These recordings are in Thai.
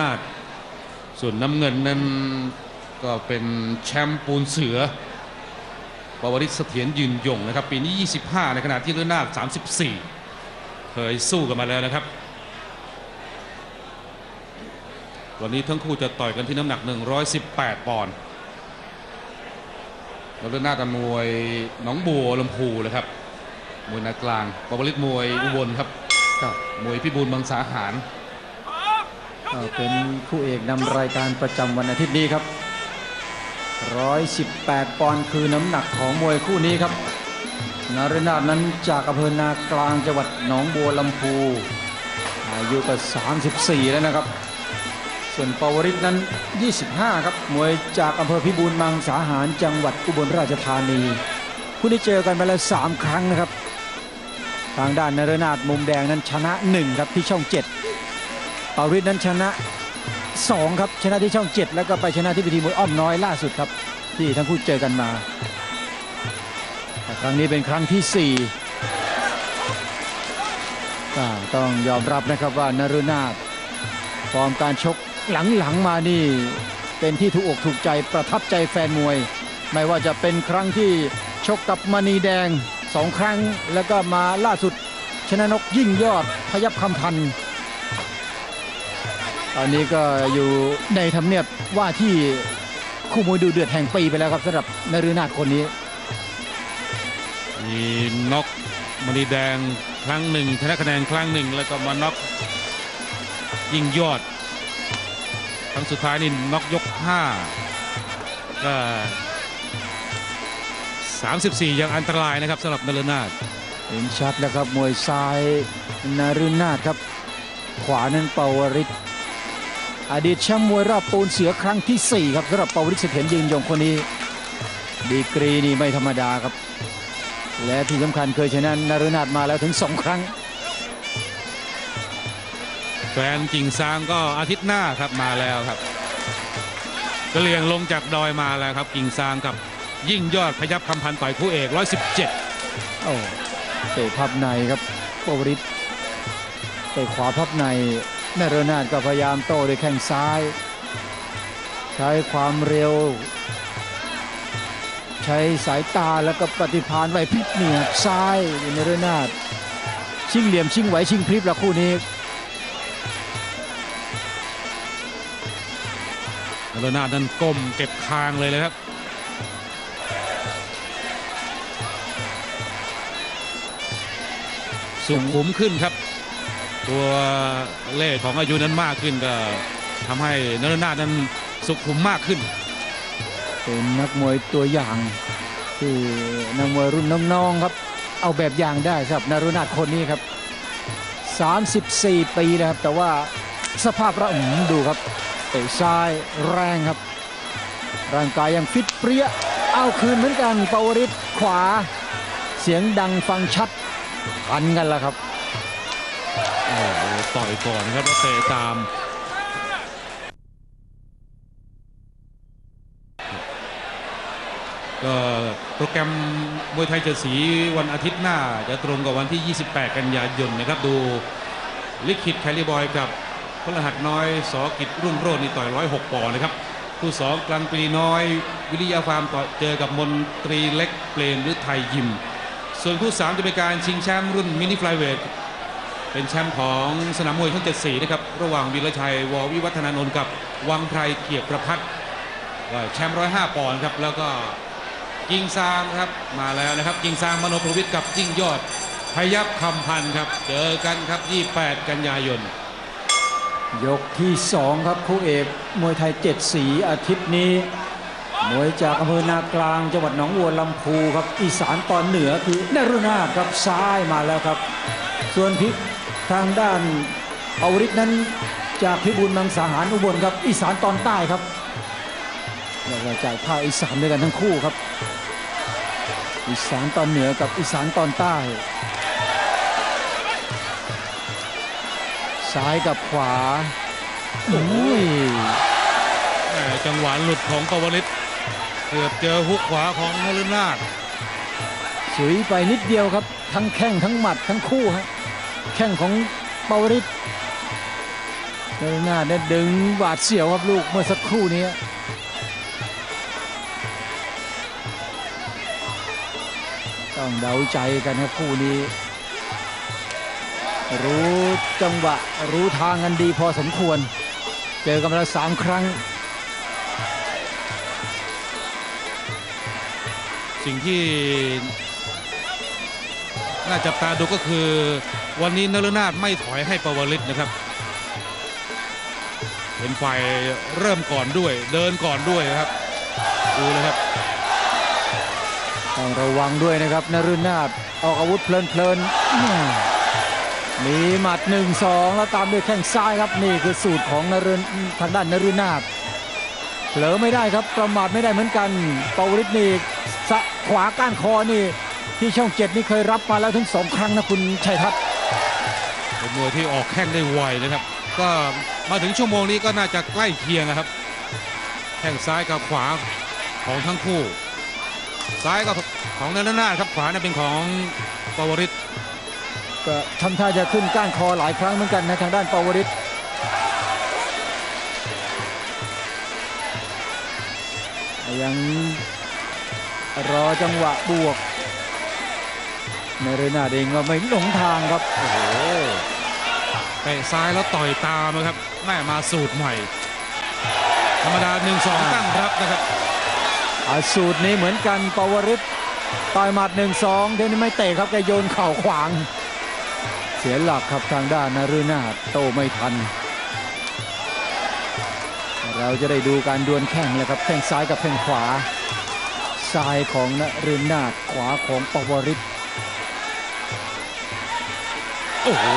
นาถส่วนน้ำเงินนั้นก็เป็นแชมป์ปูนเสือปวริศเสถียรยืนยงนะครับ ปีนี้ 25 ในขณะที่เลือนาถ34 เคยสู้กันมาแล้วนะครับ วันนี้ทั้งคู่จะต่อยกันที่น้ำหนัก 118 ปอนด์แล้วเลือนาถมวยหนองบัวลำพูเลยครับ มวยนากลางปวริศมวยอุบลครับ มวยพิบูลมังสาหาร เป็นคู่เอกนำรายการประจำวันอาทิตย์นี้ครับ 118 ปอนด์คือน้ำหนักของมวยคู่นี้ครับ นารนาถนั้นจากอำเภอนากลางจังหวัดหนองบัวลำพู อายุก็ 34 แล้วนะครับ ส่วนปวริศนั้น 25 ครับ มวยจากอำเภอพิบูลมังสาหารจังหวัดอุบลราชธานี คู่นี้เจอกันไปแล้ว 3 ครั้งนะครับ ทางด้านนารนาถมุมแดงนั้นชนะ 1 ครับที่ช่อง 7 ปาริสนั้นชนะ 2 ครับชนะที่ช่อง 7 แล้วก็ไปชนะที่พิธีมวยอ้อมน้อยล่าสุดครับที่ทั้งคู่เจอกันมาแต่ครั้งนี้เป็นครั้งที่ 4 ต้องยอมรับนะครับว่านรุนาถฟอร์มการชกหลังๆมานี่เป็นที่ถูกอกถูกใจประทับใจแฟนมวย ไม่ว่าจะเป็นครั้งที่ชกกับมณีแดงสองครั้ง แล้วก็มาล่าสุดชนะนกยิ่งยอดพยับคำพันธ์ ตอนนี้ก็อยู่ในทำเนียบว่าที่คู่มวยดูเดือดแห่งปีไปแล้วครับสำหรับนฤนาถคนนี้ มีน็อกมณีแดงครั้งหนึ่งชนะคะแนนครั้งหนึ่งแล้วก็มาน็อกยิ่งยอด ครั้งสุดท้ายนี่น็อกยก5ก็34 ยังอันตรายนะครับสำหรับนรนาถเห็นชัดแล้วครับมวยซ้ายนฤนาถครับ ขวานั้นเปาวริศ อดีตแชมป์มวยรอบปูนเสือครั้งทีสี่4 ครับสำหรับเปาวริศเสถียรยืนยงคนนี้ ดีกรีนี่ไม่ธรรมดาครับ และที่สำคัญเคยชนะนฤนาถมาแล้วถึง 2 ครั้ง แฟนกิ่งซางก็อาทิตย์หน้าครับมาแล้วครับกระเลียงลงจากดอยมาแล้วครับ กิ่งซางกับยิ่งยอดพยับคำพันธ์ต่อยคู่เอก 117 โอ้เตะพับในครับปวริศเตะขวาพับใน นรนาถก็พยายามโต้ด้วยแข้งซ้าย ใช้ความเร็ว ใช้สายตาแล้วก็ปฏิภาณไหวพริบเหนียบซ้ายนรนาถชิงเหลี่ยมชิงไหวชิงพริบละคู่นี้นรนาถนั้นก้มเก็บคางเลยเลยครับสุขุมขึ้นครับ ตัวเลขของอายุนั้นมากขึ้นก็ทำให้นรนาถนั้นสุขุมมากขึ้น เป็นนักมวยตัวอย่างที่นักมวยรุ่นน้องๆครับ เอาแบบอย่างได้สำหรับนรุนาถคนนี้ครับ 34 ปีนะครับ แต่ว่าสภาพระอืมดูครับเตะซ้ายแรงครับ ร่างกายยังฟิตเปรี้ยเอาคืนเหมือนกันปวริศขวา เสียงดังฟังชัดพันกันแล้วครับ ต่อยก่อนครับแล้วเตะตามก็โปรแกรมมวยไทยเจ็ดสีวันอาทิตย์หน้า จะตรงกับวันที่ 28 กันยายนนะครับดูลิขิตแคลิบอยกับพลหัดน้อยสอกิจรุ่งโรจน์นี่ต่อย106ปอนด์นะครับคู่สองกลางปีน้อย วิริยาฟาร์มต่อเจอกับมนตรีเล็กเปลนหรือไทยยิม ส่วนคู่สามจะเป็นการชิงแชมป์รุ่นมินิไฟเวท เป็นแชมป์ของสนามมวยช่องเจ็ดสีนะครับ ระหว่างวีรชัยววิวัฒนานนท์กับวังไพรเกียรติประพัฒน์แชมป์ร้อยห้าปอนด์ครับ แล้วก็ยิงซางครับมาแล้วนะครับยิงซางมโนประวิทย์กับยิ่งยอดพยับคำพันธ์ครับ เจอกันครับ 28 กันยายน ยกที่ 2 ครับคู่เอกมวยไทยเจ็ดสีอาทิตย์นี้ มวยจากอำเภอนากลางจังหวัดหนองบัวลำพูครับอีสานตอนเหนือคือนรุนาครับซ้ายมาแล้วครับ ส่วนพิก ทางด้านอวริศนั้นจากพิบูลมังสาหารอุบลครับอีสานตอนใต้ครับเราจะจากภาคอีสานด้วยกันทั้งคู่ครับ อีสานตอนเหนือกับอีสานตอนใต้ ซ้ายกับขวาโอ้ยแหม่จังหวะหลุดของปวริศเกือบเจอฮุกขวาของนรนาถสุยไปนิดเดียวครับ ทั้งแข้งทั้งหมัดทั้งคู่ฮะ แข้งของเปาริศเดินหน้าได้ดึงบาดเสียวครับลูกเมื่อสักครู่นี้ต้องเดาใจกันครับคู่นี้ รู้จังหวะรู้ทางกันดีพอสมควร เจอกันมาแล้วสามครั้ง สิ่งที่น่าจับตาดูก็คือ วันนี้นรนาถไม่ถอยให้ปวลิตนะครับ เป็นฝ่ายเริ่มก่อนด้วย เดินก่อนด้วยนะครับ ดูเลยครับต้องระวังด้วยนะครับนรุนาถออกอาวุธเพลินๆมีหมัด1 2แล้วตามด้วยแข้งซ้ายครับนี่คือสูตรของนรุนทางด้านนรุนาถเผลอไม่ได้ครับประมาทไม่ได้เหมือนกันปวริตนี่สะขวาก้านคอนี่ที่ช่องเจ็ดนี่เคยรับมาแล้วถึงสองครั้งนะคุณชัยทัศน์ เป็นมวยที่ออกแข้งได้ไวนะครับ ก็มาถึงชั่วโมงนี้ก็น่าจะใกล้เคียงนะครับ แข้งซ้ายกับขวาของทั้งคู่ ซ้ายก็ของนรนาครับขวาเนี่ยเป็นของปวริตก็ทำท่าจะขึ้นก้านคอหลายครั้งเหมือนกันนะทางด้านปาวริตยังรอจังหวะบวก นเรนาถเองก็ไม่หลงทางครับโอ้โหเตะซ้ายแล้วต่อยตามนะครับแม่มาสูตรใหม่ ธรรมดา 1-2 ตั้งรับนะครับอาสูตรนี้เหมือนกันปาวริตต่อยหมัดหนึ่งสองเดี๋ยวนี้ไม่เตะครับแกโยนเข่าขวาง เสียหลักครับทางด้านนฤนาถโตไม่ทัน เราจะได้ดูการดวลแข้งแล้วครับแข้งซ้ายกับแข้งขวาซ้ายของนฤนาถขวาของปาวริต โอ้โห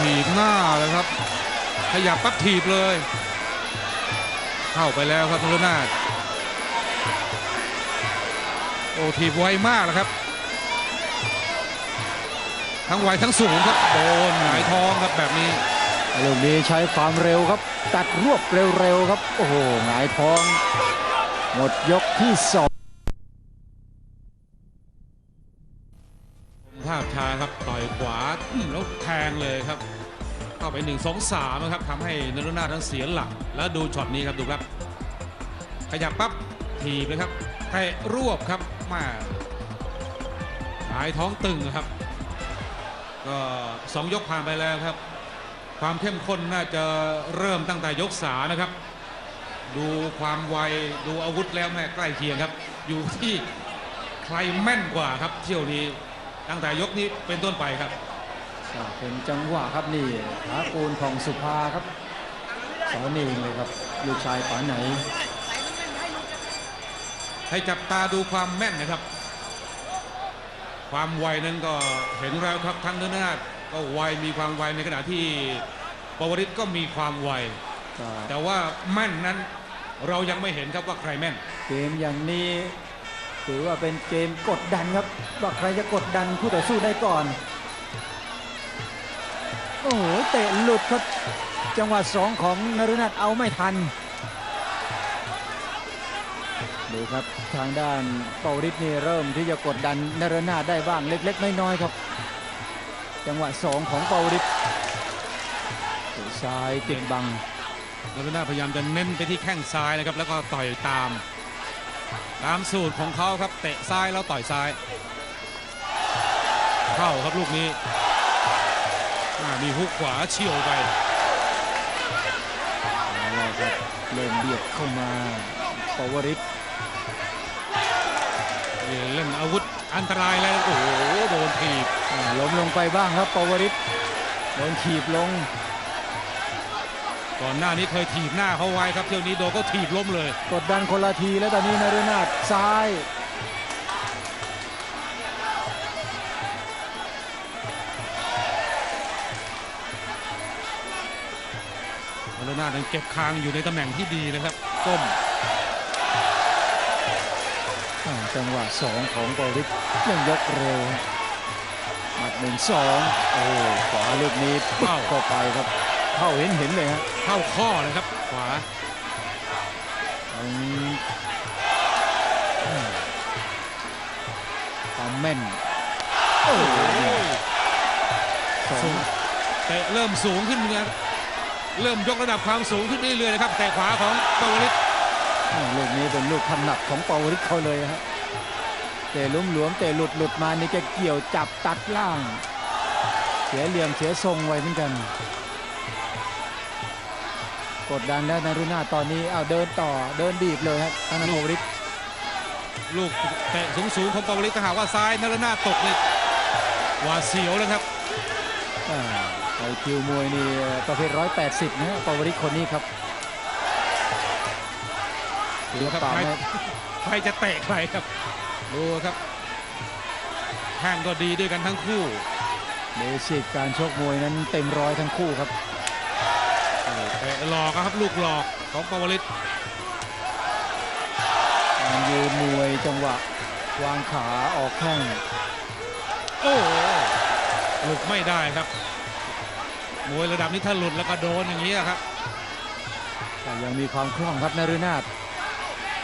ถีบหน้าเลยครับ ขยับปั๊บถีบเลย เข้าไปแล้วครับนรนาถโอ้ถีบไวมากนะครับ ทั้งไวทั้งสูงครับโดนหงายท้องครับแบบนี้ลูกนี้ใช้ความเร็วครับ ตัดรวบเร็วๆครับ โอ้โหหงายท้อง หมดยกที่สอง 1 2 3นะครับทำให้นรุนาถนั้นเสียหลัก แล้วดูช็อตนี้ครับดูครับ ขยับปั๊บถีบเลยครับเตะรวบครับมาหายท้องตึงครับ ก็สองยกผ่านไปแล้วครับ ความเข้มข้นน่าจะเริ่มตั้งแต่ยกสานะครับ ดูความไวดูอาวุธแล้วแม่ใกล้เคียงครับ อยู่ที่ใครแม่นกว่าครับเที่ยวนี้ตั้งแต่ยกนี้เป็นต้นไปครับ เป็นจังหวะครับนี่ถากูลของสุภาครับสอนเองเลยครับลูกชายป๋าไหน ให้จับตาดูความแม่นนะครับ ความไวนั้นก็เห็นแล้วครับทั้งเนื้อนาถก็ไวมีความไวในขณะที่ปวริศก็มีความไวก็แต่ว่าแม่นนั้นเรายังไม่เห็นครับว่าใครแม่น เกมอย่างนี้ถือว่าเป็นเกมกดดันครับว่าใครจะกดดันคู่ต่อสู้ได้ก่อน โอ้โหเตะหลุดครับจังหวะสองของนรุนัทเอาไม่ทันดูครับทางด้านเปาริศนี่เริ่มที่จะกดดันนรนาได้บ้างเล็ก ๆ น้อยๆครับ จังหวะสองของเปาริศซ้ายติดบังนรนาพยายามจะเน้นไปที่แข้งซ้ายนะครับ แล้วก็ต่อยตาม ตามสูตรของเขาครับเตะซ้ายแล้วต่อยซ้าย เข้าครับลูกนี้ มีฮุกขวาเฉี่ยวไปเอาละครับเริ่มเบียดเข้ามาปวริศเล่นอาวุธอันตรายแล้วโอ้โหโดนถีบอ่าล้มลงไปบ้างครับปวริศโดนขีบลง ก่อนหน้านี้เคยถีบหน้าเขาไว้ครับเที่ยวนี้โดนก็ถีบล้มเลย กดดันคนละทีแล้วตอนนี้นฤนาถซ้าย มาโลนานั้นเก็บคางอยู่ในตำแหน่งที่ดีนะครับก้มอ่าจังหวะสองของปวริศยังยกเร็วหมัดหนึ่งสองโอ้ขวาลูกนี้ปึ๊กเข้าไปครับเข้าเห็นเห็นเลยฮะเข้าข้อเลยครับ ขวาอืมอืมความแม่นโอ้โหสอสูงงเตะเริ่มสูงขึ้นนะ เริ่มยกระดับความสูงขึ้นเรื่อยๆนะครับแต่ขวาของปวลิตอ่าลูกนี้เป็นลูกถนัดของเปาวริศเขาเลยฮะเตะลุ่มหลวมเตะหลุดหลุดมานี่แกเกี่ยวจับตัดล่าง เสียเหลี่ยมเสียทรงไว้เหมือนกัน กดดันแล้วนารุณาตอนนี้เอาวเดินต่อเดินบีบเลยครับทางนันโอริศลูกเตะสูงๆของปวลิตถ้าหากว่าซ้ายนรนาถตกนี่หวาดเสียวนะครับอ่าไอ คิวมวยนี่ประเภท 180 นะฮะเปาวริศคนนี้ครับดูครับเปล่าใครไหมใครจะเตะใครครับ ดูครับแข้งก็ดีด้วยกันทั้งคู่เบสิกการชกมวยนั้นเต็มร้อยทั้งคู่ครับเตะหลอกครับลูกหลอกของปวลิตการยืนมวยจังหวะวางขาออกแข้งโอ้โหหลุดไม่ได้ครับ มวยระดับนี้ถ้าหลุดแล้วก็โดนอย่างนี้อะครับแต่ยังมีความคล่องครับนฤนาถ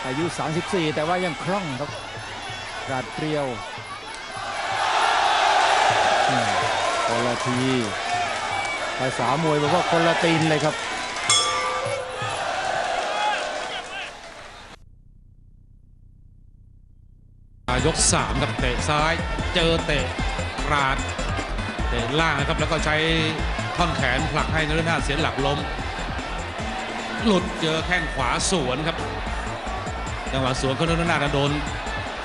อายุ 34 แต่ว่ายังคล่องครับกราดเปรียวอืมคนละทีภาษามวยบอกว่าคนละตีนเลยครับยก3กับเตะซ้ายเจอเตะกราดเตะล่างนะครับแล้วก็ใช้ ท่อนแขนผลักให้นฤนาเสียหลักล้ม หลุดเจอแข้งขวาสวนครับ จังหวะสวนของนฤนาโดน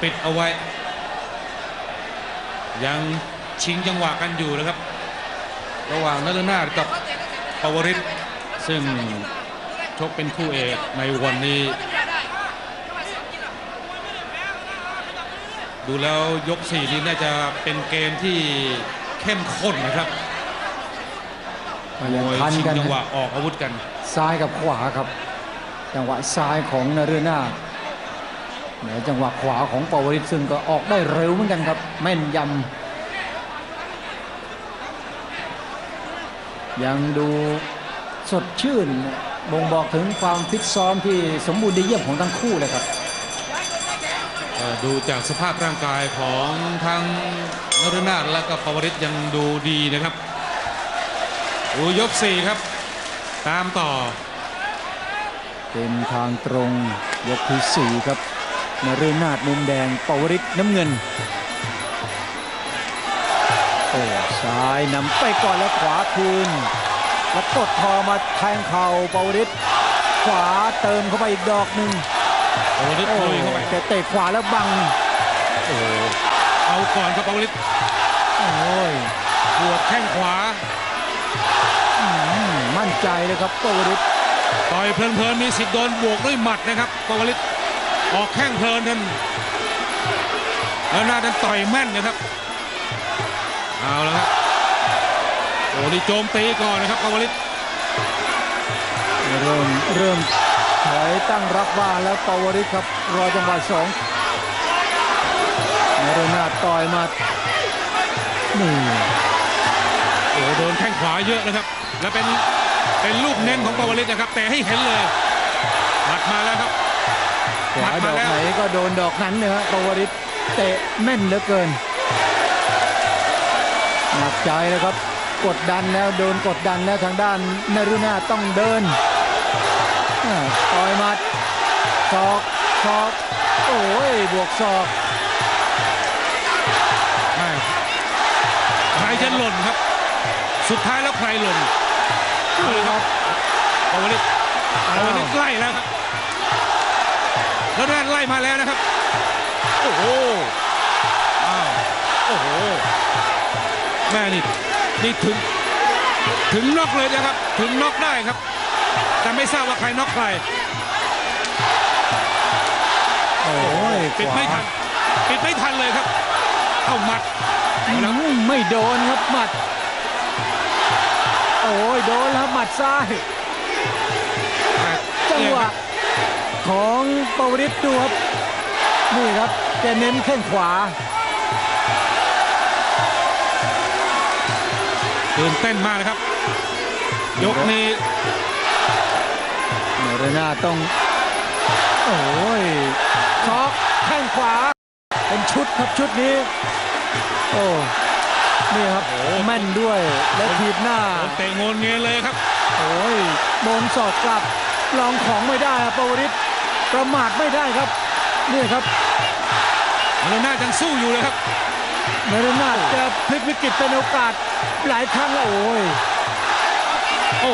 ปิดเอาไว้ ยังชิงจังหวะกันอยู่นะครับ ระหว่างนฤนากับปวริศซึ่งชกเป็นคู่เอกในวันนี้ ดูแล้วยกสี่นี้น่าจะเป็นเกมที่เข้มข้นนะครับ มายังมวยทันชิงกันจังหวะนะออกอาวุธกัน ซ้ายกับขวาครับ จังหวะซ้ายของนฤนาถแหมจังหวะขวาของปวริศซึ่งก็ออกได้เร็วเหมือนกันครับ แม่นยำยังดูสดชื่นบ่งบอกถึงความฟิตซ้อมที่สมบูรณ์ดีเยี่ยมของทั้งคู่เลยครับเอ่อดูจากสภาพร่างกายของทั้งนรนาถและก็ปวริศยังดูดีนะครับ ดูยกสี่ครับ ตามต่อ เป็นทางตรงยกที่สี่ครับนฤนาถมุมแดงปวริศน้ำเงินโอ้ซ้ายนำไปก่อนแล้วขวาคืน แล้วกดคอมาแทงเข่าปวริศขวาเติมเข้าไปอีกดอกหนึ่งปวริศโอ้ลุยเข้าไปแต่เตะขวาแล้วบังโอ้โหเอาก่อนครับปวริศโอ้ยปวดแข้งขวาอืมมั่น ใจเลยครับปวริศต่อยเพลินๆมีสิทธิ์โดนบวกด้วยหมัดนะครับปวริศออกแข้งเพลินนั่นแล้วหน้านั้นต่อยแม่นนะครับเอาแล้วครับโอ้นี่โจมตีก่อนนะครับปวริศเริ่มเริ่มถอยตั้งรับบ้านแล้วปวริศครับรอจังหวะสองนฤนาถต่อยมานี่โอ้โดนแข้งขวาเยอะนะครับ และเป็น เป็นลูกเน้นของปวริศนะครับแต่ให้เห็นเลยหมัดมาแล้วครับขวาหมัดอกแล้วไหนก็โดนดอกนั้นเลยฮะปวริศเตะแม่นเหลือเกินหนักใจแล้วครับกดดันแล้วโดนกดดันแล้วทางด้านนรุนาถต้องเดินอ่าต่อยหมัดศอกศอกโอ้ยบวกศอกไม่ใครจะหล่นครับ สุดท้ายแล้วใครหล่น ปวริศปวริศไล่แล้วครับแล้วด้านไล่มาแล้วนะครับ โอ้โหอ้าวโอ้โห แม่นี่นี่ถึงถึงน็อกเลยนะครับ ถึงน็อกได้ครับ แต่ไม่ทราบว่าใครน็อกใคร โอ้ยปิดไม่ทันปิดไม่ทันเลยครับ เอาหมัดขวาอืมไม่โดนครับหมัด โอ้ยโดนแล้วครับหมัดซ้าย จังหวะของปวริศดูครับนี่ครับแกเน้นแข้งขวาตื่นเต้นมากนะครับ ยกนี้เนรนาต้อง โอ้ยช็อกแข้งขวา เป็นชุดครับชุดนี้ โอ้นี่ครับโอ้แม่นด้วยและทีบหน้าโดนเตะโงนเงยเลยครับ โอ้ยโดนศอกกลับ ลองของไม่ได้ครับปวริศประมาทไม่ได้ครับนี่ครับนรนาถยังสู้อยู่เลยครับนรนาถจะพลิกวิกฤตเป็นโอกาสหลายครั้งแล้วโอ้ยโอ้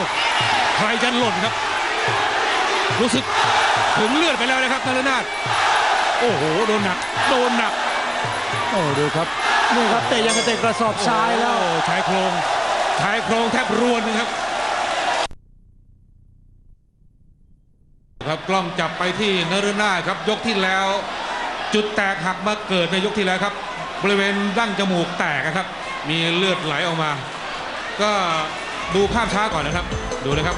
ใครจะหล่นครับ รู้สึกถึงเลือดไปแล้วนะครับนรนาถโอ้โหโดนหนักโดนหนักโอ้ดูครับนี่ครับเตะยังกระเตะกระสอบทรายแล้วโอ้ชายโครงชายโครงแทบรวนนะครับ ครับ กล้องจับไปที่นรนาครับ ยกที่แล้ว จุดแตกหักมาเกิดในยกที่แล้วครับ บริเวณดั้งจมูกแตกครับ มีเลือดไหลออกมา ก็ดูภาพช้าก่อนนะครับ ดูนะครับ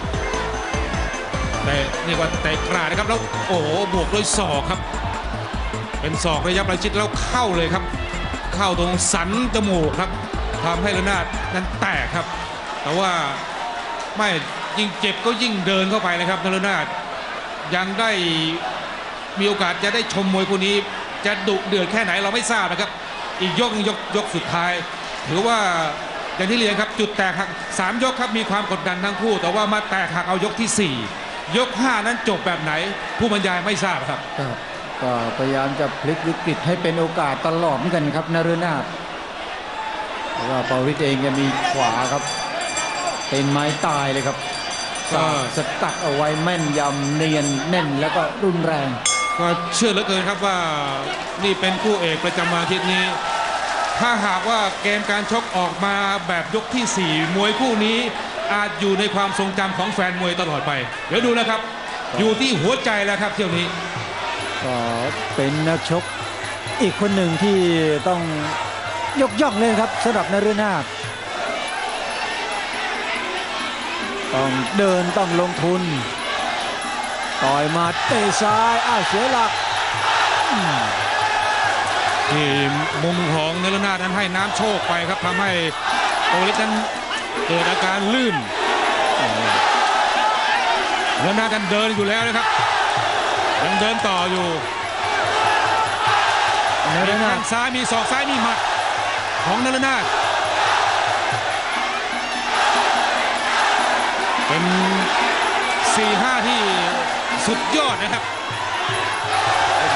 แต่นี่ว่าเตะกราดนะครับแล้วโอ้โหบวกด้วยศอกครับ เป็นศอกระยะประชิดแล้วเข้าเลยครับ เข้าตรงสันจมูกครับทำให้ระนาดนั้นแตกครับ แต่ว่าไม่ยิ่งเจ็บก็ยิ่งเดินเข้าไปนะครับนรนาถ ยังได้มีโอกาสจะได้ชมมวยคู่นี้ จะดุเดือดแค่ไหนเราไม่ทราบนะครับ อีกยกนึงยกยกสุดท้าย ถือว่าอย่างที่เรียนครับจุดแตกหักสามยกครับมีความกดดันทั้งคู่ แต่ว่ามาแตกหักเอายกที่สี่ยกห้านั้นจบแบบไหน ผู้บรรยายไม่ทราบครับก็พยายามจะพลิกวิกฤตให้เป็นโอกาสตลอดเหมือนกันครับนรนาถเพราะว่าปาวิทเองจะมีขวาครับเป็นไม้ตายเลยครับ ก็สกัดเอาไว้แม่นยำเนียนแน่นแล้วก็รุนแรง ก็เชื่อเหลือเกินครับว่านี่เป็นคู่เอกประจำวันอาทิตย์นี้ ถ้าหากว่าเกมการชกออกมาแบบยกที่ 4 มวยคู่นี้อาจอยู่ในความทรงจำของแฟนมวยตลอดไป เดี๋ยวดูนะครับ อยู่ที่หัวใจแล้วครับเที่ยวนี้ก็เป็นนักชกอีกคนหนึ่งที่ต้องยกย่องเลยครับสำหรับนฤนาถ ต้องเดินต้องลงทุน ต่อยมาเตะซ้ายอ้าวเสียหลักที่มุมของเนรนาถนั้นให้น้ำโชคไปครับทำให้โอลิสนั้นเกิดอาการลื่นเนรนาถนั้นเดินอยู่แล้วนะครับยังเดินต่ออยู่นมีฤนาแข้ถงซ้ายมีศอกซ้ายมีหมัดของนรนาถ เป็น 4-5 ที่สุดยอดนะครับ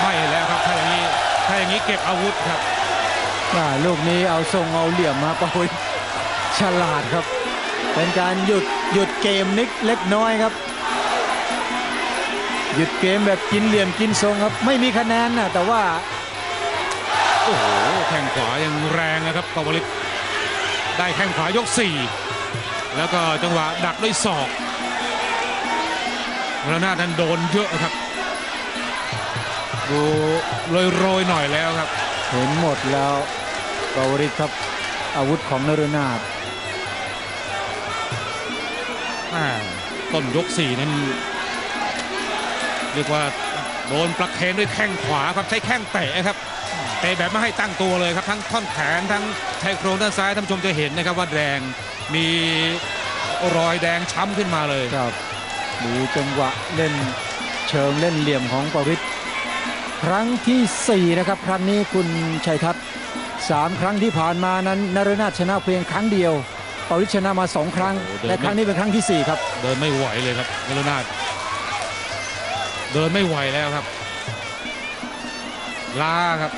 ไม่แล้วครับถ้าอย่างนี้ถ้าอย่างนี้เก็บอาวุธครับอ่าลูกนี้เอาทรงเอาเหลี่ยมมาปะพุยฉลาดครับ เป็นการหยุดหยุดเกมนิดเล็กน้อยครับ หยุดเกมแบบกินเหลี่ยมกินทรงครับ ไม่มีคะแนนนะแต่ว่า โอ้โห แข้งขวายังแรงนะครับปาวลิตได้แข้งขวายก4 แล้วก็จังหวะดักด้วยศอกนรนาถนั้นโดนเยอะครับ ดูโรยๆหน่อยแล้วครับ เห็นหมดแล้วกาวริศครับอาวุธของนรนาถอ่าต้นยกสี่นั้นเรียกว่าโดนประเคนด้วยแข้งขวาครับใช้แข้งเตะครับเตะแบบไม่ให้ตั้งตัวเลยครับทั้งท่อนแขนทั้งชายโครงด้านซ้ายท่านผู้ชมจะเห็นนะครับว่าแดง มีรอยแดงช้ำขึ้นมาเลยครับดูจังหวะเล่นเชิงเล่นเหลี่ยมของปวิทย์ครั้งทีสี่ 4 นะครับ ครั้งนี้คุณชัยทัศน์สามครั้งที่ผ่านมานั้นนรนาถชนะเพียงครั้งเดียวปวิทย์ชนะมาสองครั้งโอ้โหเดินและครั้งนี้เป็นครั้งที่สี่ครับ เดินไม่ไหวเลยครับเมลนาดเดินไม่ไหวแล้วครับล้าครับ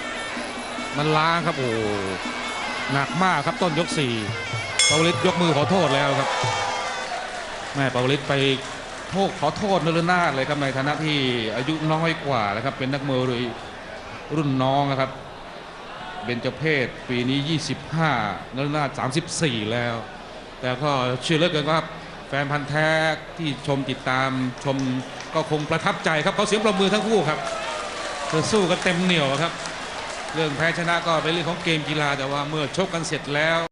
มันล้าครับโอ้หนักมากครับต้นยกสี่ ปาวลิตยกมือขอโทษแล้วครับแม่ปาวลิตไปโทษขอโทษนรนาถเลยครับในฐานะที่อายุน้อยกว่านะครับ เป็นนักมวยรุ่นน้องนะครับเบญจเพศปีนี้ 25นรนาถ34 แล้ว แต่ก็เชื่อเหลือเกินว่าแฟนพันธ์แท้ที่ชมติดตามชมก็คงประทับใจครับเขาเสียงปรบมือทั้งคู่ครับเธอสู้กันเต็มเหนียวครับ เรื่องแพ้ชนะก็เป็นเรื่องของเกมกีฬาแต่ว่าเมื่อชกกันเสร็จแล้ว